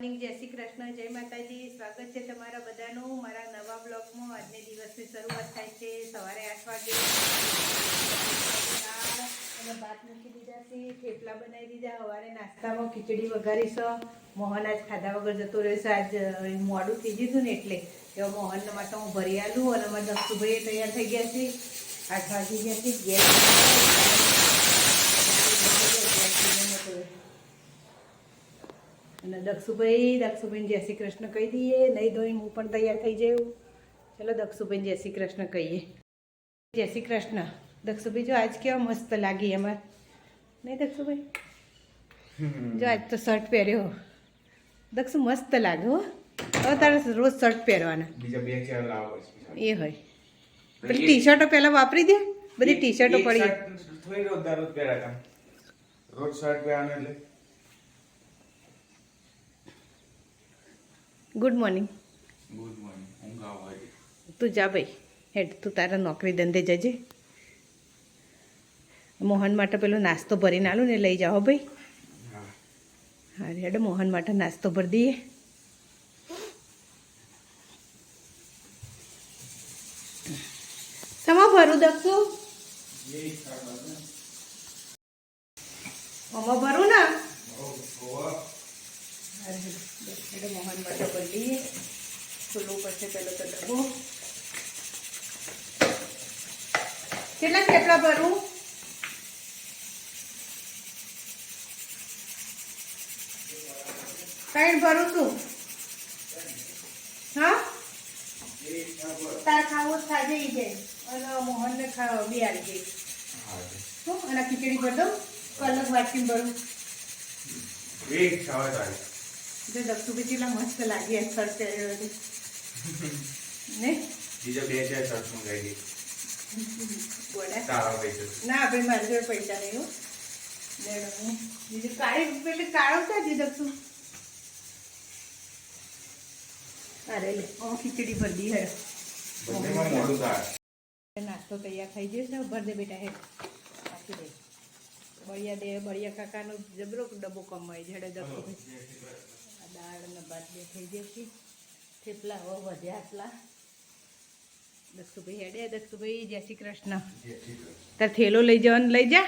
જય શ્રી કૃષ્ણ, જય માતાજી. સ્વાગત છે તમારા બધાનું મારા નવા બ્લોગમાં. આજને દિવસની શરૂઆત થાય છે સવારે આઠ વાગે. અને ભાત મૂકી દીધા છે, થેપલા બનાવી દીધા. સવારે નાસ્તામાં ખીચડી વઘારીશ. મોહન આજ ખાધા વગર જતો રહેશે આજ મોડું થઈ ગયું ને એટલે એવા મોહનના માટે હું ભરી આલું અને અમારા દક્ષુભાઈ તૈયાર થઈ ગયા છે. આઠ વાગી ગયા છે. ગેસ અને દક્ષુભાઈ દક્ષુબેન જય શ્રી કૃષ્ણ કહી દઈએ. નહીં ધોઈને હું પણ તૈયાર થઈ જઉં. ચલો દક્ષુબેન જય શ્રી કૃષ્ણ કહીએ. જય શ્રી કૃષ્ણ. દક્ષુભાઈ જો આજ કેવા મસ્ત લાગી એમાં. નહીં દક્ષુભાઈ? જો આજ તો શર્ટ પહેર્યો. દક્ષુ મસ્ત લાગે હો. હવે તારે રોજ શર્ટ પહેરવાના. એ હોય. પેલી ટી શર્ટો પહેલાં વાપરી દે. બધી ટી શર્ટો પડી રોજ શર્ટ પહેરવાનું એટલે ગુડ મોર્નિંગ ગુડ મોર્નિંગ ઊંઘ આવે. તું જા ભાઈ. હેડ તું તારા નોકરી ધંધે જજે. મોહન માટે પેલો નાસ્તો ભરીને આલું ને લઈ જાઓ ભાઈ. હા. હા હેડ મોહન માટે નાસ્તો ભરી દઈએ. સમા ભરું દક્ષુ અમા ભરું ને? હેડ મોહન માટે બદલીએ ખુલ્લું પડશે પહેલો તો ડબ્બો. કેટલા થેપલા ભરું? કઈ ભરું છું હા? તાર ખાવું ખાજે ઈ જાય અને મોહનને ખાવા બી આવી જાય અને ખીચડી ભર દઉં? કલક વાટકી ભરું. એક ખાવા તારી. જે દક્ષુભાઈ કેટલા મસ્ત લાગી આ સર પહેર્યો છે ને? બીજો બે બોડા તારા પૈસા ના ભાઈ મારી જોડે પૈસા નહીં હો. બીજું કાળી પેલી કાળો ક્યાંથી દક્ષુ અરે લે ઓ ખીચડી ભરી દી હે નાસ્તો તૈયાર થઈ જશે ભર દે બેટા હે રાખી દે બળિયા દે બળિયા કાકાનો જબરો ડબ્બો કમાય જડે દક્ષુ આ દાળ અને થઈ જશે થેપલા હો વધ્યા આટલા. દક્ષુભાઈ હેડે. દક્ષુભાઈ જય શ્રી કૃષ્ણ. તાર થેલો લઈ જવાનું લઈ જા.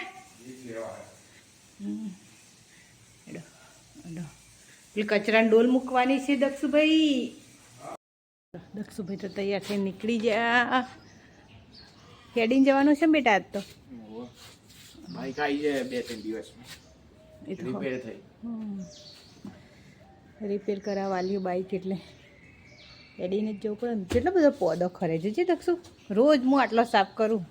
હેડો હેડો. પેલી કચરાની ડોલ મૂકવાની છે દક્ષુભાઈ. દક્ષુભાઈ તો તૈયાર થઈ નીકળી જા હેડીને જવાનું છે બેટા આજ તો? બાઈક આવી જાય બે ત્રણ દિવસમાં. રિપેર થઈ રિપેર કરાવવા લ્યું બાઇક એટલે. હેડીને જ જવું પડે કેટલો બધો પોદો ખરે છે જે દક્ષુ? રોજ હું આટલો સાફ કરું.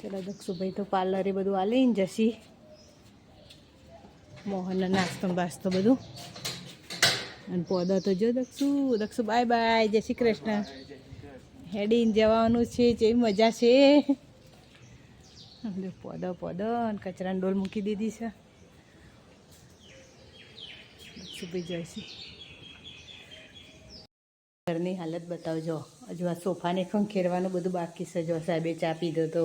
ચલો દક્ષુભાઈ તો પાર્લરે બધું આલીને જશી મોહનનો નાસ્તો બાસ્તો બધું. અને પોદો તો જો દક્ષુ. દક્ષુ બાય બાય જય શ્રી કૃષ્ણ. હેડીને જવાનું છે જેવી મજા છે. પોદો પોદો અને કચરાની ડોલ મૂકી દીધી છે. દક્ષુભાઈ જયસી ઘરની હાલત બતાવજો. હજુ આ સોફાને ખંખેરવાનું બધું બાકી છે. જો સાહેબે ચા પીધો તો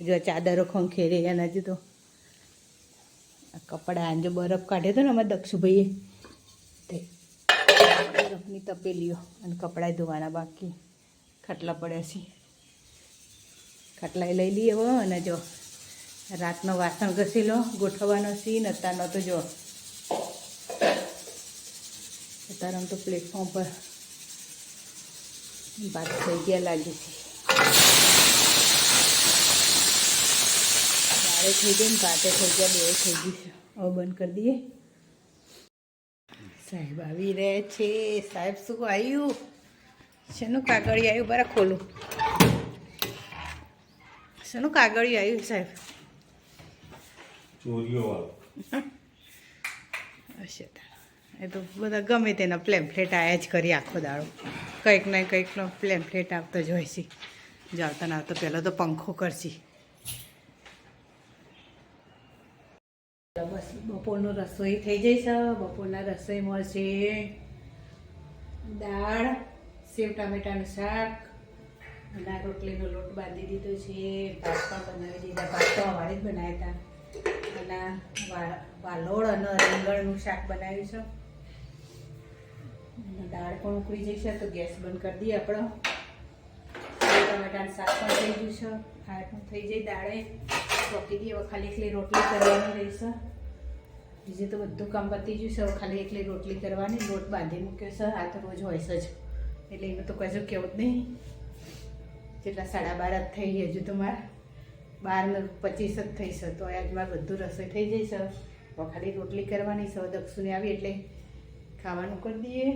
હજુ આ ચાદરો ખંખેરે એના હજુ તો. આ કપડાં જો બરફ કાઢ્યો હતો ને અમારા દક્ષુભાઈએ. તે બરફની તપેલીઓ અને કપડાં ધોવાના બાકી. ખાટલા પડ્યા છે. ખાટલા લઈ લઈએ હવે અને જો, રાતનો વાસણ ઘસી લો ગોઠવવાનો સીન અત્યારનો તો જો અત્યારે તો પ્લેટફોર્મ પર વાત થઈ ગયા લાગે છે બારે થઈ ગઈ ને ભાતે થઈ ગયા બે થઈ ગયું છે. હવે બંધ કરી દઈએ. સાહેબ આવી રહ્યા છે. સાહેબ શું આવ્યું? શેનું કાગળિયું આવ્યું? બરા ખોલું. શેનું કાગળિયું આવ્યું સાહેબ? ચોરીઓ વાળો. હશે. એ તો બધા ગમે તેના પ્લેમ્ફલેટ આયા જ કરી આખો દાડો. કંઈક ને કંઈકનો પ્લેમ્ફલેટ આવતો જ હોય છે. જો આવતા આવતો પહેલાં તો પંખો કરશી. બસ, બપોરનું રસોઈ થઈ જઈશ બપોરના રસોઈ મળશે. દાળ, સેવ ટામેટાનું શાક અને રોટલીનો લોટ બાંધી દીધો છે. પણ બનાવી દીધા. ભાત તો અમારે જ બનાવ્યા હતા. અને વાલોળ અને રીંગણનું શાક બનાવ્યું છે. દાળ પણ ઉકળી જશે તો ગેસ બંધ કરી દઈએ આપણો. ટમેટાનું શાક પણ થઈ ગયું છે. આ પણ થઈ જાય દાળે. રોકી દઈએ, હવે ખાલી એકલી રોટલી કરવાની રહેશે. બીજું તો બધું કામ પતી ગયું છે ખાલી એકલી રોટલી કરવાની. લોટ બાંધી મૂક્યો છે, આ તો રોજ હોય છે જ. એટલે એનું તો કશું કેવું જ નહીં. જેટલા સાડા બાર જ થઈ હજુ તો મારે. બાર પચીસ જ થઈ છે, તો આજ મારે બધું રસોઈ થઈ જશે તો ખાલી રોટલી કરવાની હવે દક્ષુને આવી એટલે ખાવાનું કરી દઈએ.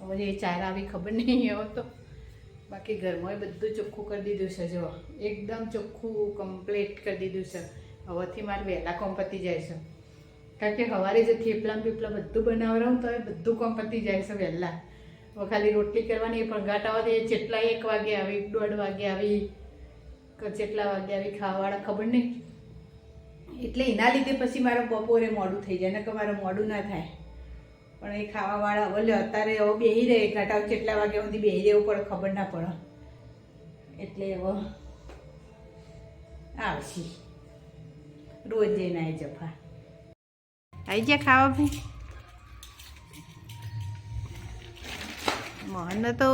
હવે એ ચાર આવી ખબર નહીં હવે તો. બાકી ઘરમાં બધું ચોખ્ખું કરી દીધું છે જો એકદમ ચોખ્ખું કમ્પ્લીટ કરી દીધું છે. હવેથી મારે વહેલા કોમ પતી જાય છે. કારણ કે સવારે જે થેપલા પીપલા બધું બનાવડાવું તો એ બધું કોમ પતી જાય છે વહેલા. હવે ખાલી રોટલી કરવાની, એ પણ ઘાટાવા એ જેટલા એક વાગે આવી, દોઢ વાગે આવી જેટલા વાગે આવી ખાવાવાળા ખબર નહીં. એટલે એના લીધે પછી મારો બપોરે મોડું થઈ જાય. ને કે મારું મોડું ના થાય. પણ એ ખાવાવાળા વાળા લ્યો અત્યારે એવો બેહી રહે ઘટાવ કેટલા વાગ્યા સુધી બેહી રહેવું પડે ખબર ના પડે. એટલે એવો આવશે. રોજ જઈને આવી જફા. આવી ગયા ખાવા ભાઈ? મોહન તો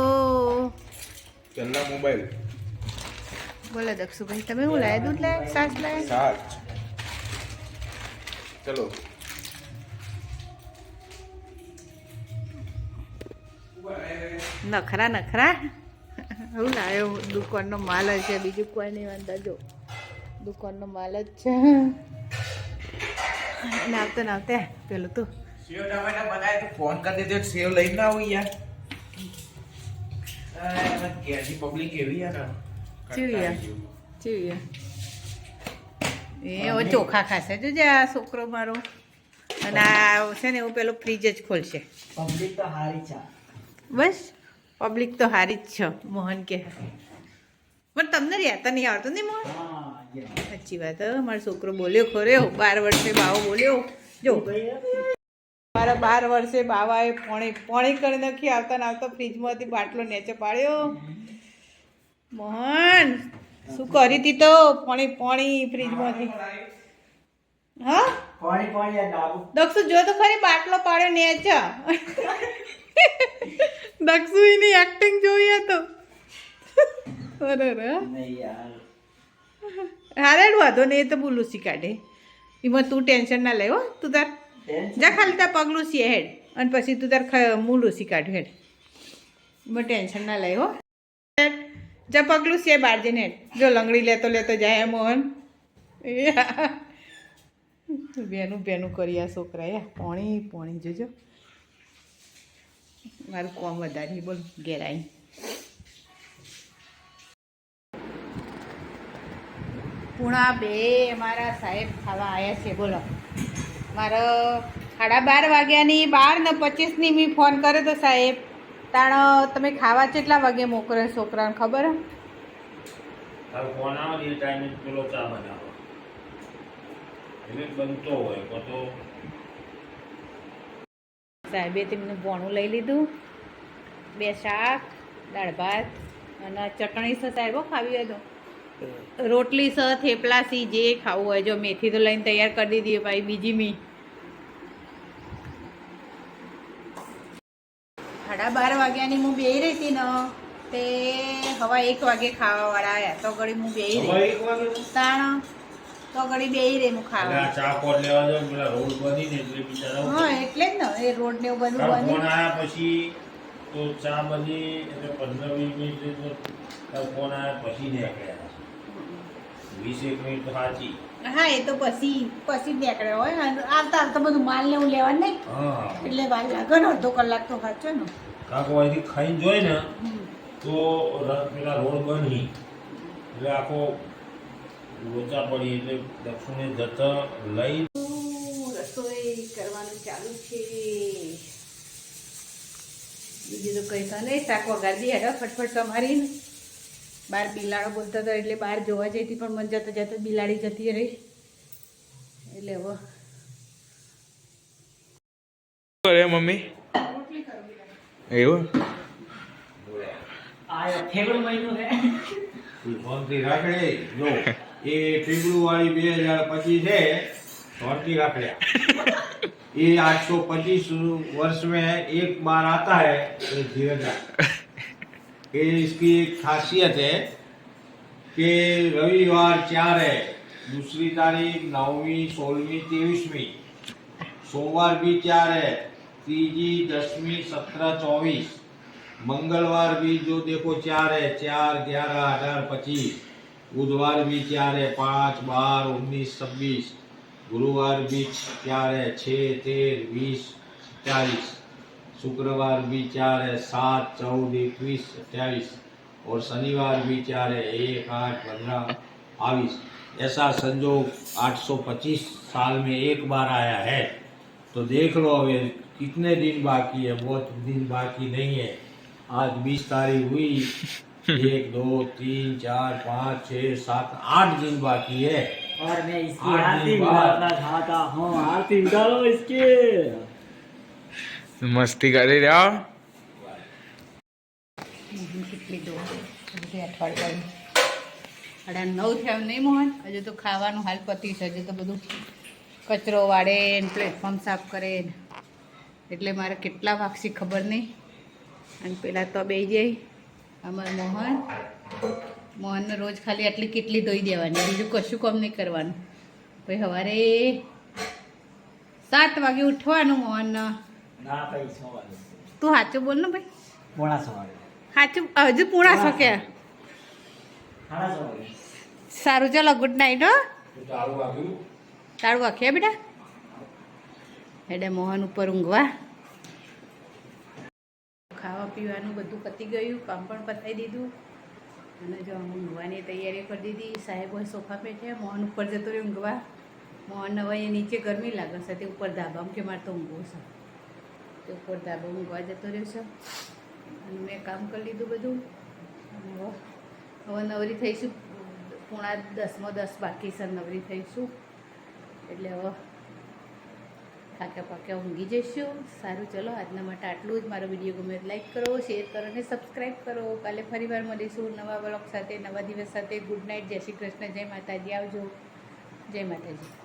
પહેલા મોબાઈલ. બોલો દક્ષુભાઈ તમે હું લાયા દૂધ લાયા? સાસ લાયા? સાસ. ચલો. નખરા નખરા. હું લાવ્યો દુકાનનો માલ જ છે. બીજું કોઈ નહીં વાંધા. જો દુકાનનો માલ જ છે. નાવતે નાવતે. પેલું તું. સેવ ટમેટા બનાય તો ફોન કરી દેજો સેવ લઈને આવું યાર. ઘેરથી પબ્લિક એવી યાર. કેવી યાર? એ હવે ચોખા ખાશે. જોજે આ છોકરો મારો. અને આ છે ને એવું પેલું ફ્રીજ જ ખોલશે. પબ્લિક તો હારી છે બસ. પબ્લિક તો હારી જ છે મોહન કે. પણ તમને રહેતા નહીં આવડતું નહીં મોહન? સાચી વાત મારો છોકરો બોલ્યો ખોર્યો બાર વર્ષે બાવો બોલ્યો. જો. મારા બાર વર્ષે બાવાએ પોણી પોણી કરી નાખી આવતા ને આવતા ફ્રીજમાંથી બાટલો નીચે પાડ્યો. મોહન શું કરી હતી તો? પોણી પોણી ફ્રીજમાંથી. હા? પાણી પાણી દક્ષુ જો તો ખરી બાટલો પાડ્યો નેચે. દક્ષુ એની એક્ટિંગ જોઈએ તો અરે હારે વાંધો નહીં એ તો બોલું સી કાઢે. એમાં તું ટેન્શન ના લેવો તું તાર. જા ખાલી તાર પગલું સી હેડ. અને પછી તું તાર મૂલું સી કાઢ હેડ. એમાં ટેન્શન ના લેવો. જા પગલું છે બાર જઈને હેડ. જો લંગડી લેતો લેતો જાય મોહન. બેનું બેનું કરી આ છોકરાએ. પોણી પોણી જોજો. મારું કોમ વધારી બોલ ઘેરાઈ પૂણા બે મારા સાહેબ ખાવા આવ્યા છે, બોલો. મારો સાડા બાર વાગ્યાની, બાર ને પચીસની મેં ફોન કર્યો તો સાહેબ, તાણ, તમે ખાવા કેટલા વાગે મોકલો છોકરાને, ખબર? બનતો હોય સાહેબે તેમનું ભોણું લઈ લીધું. બે શાક દાળ ભાત અને ચટણી છે સાહેબો ખાવી હોય તો. રોટલી છે થેપલા સી જે ખાવું હોય જો મેથી તો લઈને તૈયાર કરી દીધી ભાઈ બીજી મી. સાડા બાર વાગ્યાની હું બે રહી હતી ને તે હવા એક વાગે ખાવાવાળા આવ્યા તો ઘડી હું બેહી રહી. તાણ તો ઘડી બેહી રે હું ખાવા. ચા પોટ લેવા જો પેલા રોડ બની ને એટલે બિચારા હા એટલે જ ને. એ રોડ ને એવું બધું તારો ફોન બની આવ્યા પછી તો ચા બની એટલે પંદર વીસ મિનિટ તો ફોન આયા પછી નીકળ્યા વીસ એક મિનિટ તો સાચી હા એ તો પછી પછી જ નીકળ્યો હોય. આવતા આવતા બધું માલ ને એવું લેવા નહીં એટલે વાર લાગે ને અડધો કલાક તો સાચો ને. કાકો અહીંથી ખાઈને જોઈ ને તો પેલા રોડ બની. એટલે આખો લોચા પડી એટલે દક્ષિણે જતા લઈ રસોઈ કરવાનું ચાલુ છે. બીજું તો કઈ તો નહીં શાક વગાડી હેડો ફટફટ તમારી બહાર બિલાડો બોલતો હતો એટલે બહાર જોવા જઈ હતી પણ મન જતો જતો બિલાડી જતી રહી. એટલે હવે મમ્મી? એવું? આ ફેવરેટ મહિનો છે શાંતિ રાખે જો. એ પીગળું વાળી બે હજાર પચીસ છે धोती रख लिया ये आठ सौ पच्चीस वर्ष में एक बार आता है तो धीरज ये इसकी एक खासियत है कि रविवार चार है दूसरी तारीख नौवीं सोलहवीं तेईसवीं सोमवार भी चार है तीजी दसवीं सत्रह चौबीस मंगलवार भी जो देखो चार है चार ग्यारह अठारह पच्चीस बुधवार भी चार है पाँच बारह उन्नीस छब्बीस गुरुवार भी चार है छः तेरह बीस चालीस शुक्रवार भी चार है सात चौदह इक्कीस अट्ठाईस और शनिवार भी चार है एक आठ पंद्रह बाईस ऐसा संजोग 825 साल में एक बार आया है तो देख लो अभी कितने दिन बाकी है बहुत दिन बाकी नहीं है आज 20 तारीख हुई एक दो तीन चार पाँच छः सात आठ दिन बाकी है और मैं इसकी आठ आरती दिन बाद। उतारना चाहता हूँ आरती उतारो इसकी મસ્તી કરી રહ્યા મોહન કેટલી દો બધી અઠવાડિયાની સાડા નવ થયા નહીં મોહન હજુ તો ખાવાનું હાલ પતી છે હજુ તો બધું કચરો વાળે ને પ્લેટફોર્મ સાફ કરે ને એટલે મારે કેટલા વાગશી ખબર નહીં અને પેલા તો બે જાય અમાર મોહન મોહનને રોજ ખાલી આટલી કેટલી ધોઈ દેવાની બીજું કશું કામ નહીં કરવાનું. પછી સવારે સાત વાગે ઉઠવાનું મોહન ભાઈ તું સાચું બોલ ને ભાઈ. પોણા સાચું હજુ પૂણા છો કે? સારું ચાલો ગુડ નાઇટ હો. તારું વાખ્યા બેટા? એટલે મોહન ઉપર ઊંઘવા. ખાવા પીવાનું બધું પતી ગયું, કામ પણ પતાવી દીધું. અને જો હું ઊંઘવાની તૈયારી કરી દીધી, સાહેબો સોફા પે છે, મોહન ઉપર જતો રહ્યો ઊંઘવા. મોહન હવે એ નીચે ગરમી લાગે છે, તે ઉપર ધાબામાં કે મારે તો ઊંઘવું છે. તે ઉપર ધાબો ઊંઘવા જતો રહ્યો છે. અને મેં કામ કરી લીધું બધું. અને હવે નવરી થઈશું. પૂણા દસમાં દસ બાકી છે, નવરી થઈશું. એટલે હવે થાક્યા પાક્યા ઊંઘી જઈશું? સારું, ચલો, આજના માટે આટલું જ. મારો વીડિયો ગમે લાઈક કરો, શેર કરો અને સબસ્ક્રાઈબ કરો. કાલે ફરીવાર મળીશું નવા બ્લોગ સાથે, નવા દિવસ સાથે. Good night. જય શ્રી કૃષ્ણ. જય માતાજી. આવજો. જય માતાજી.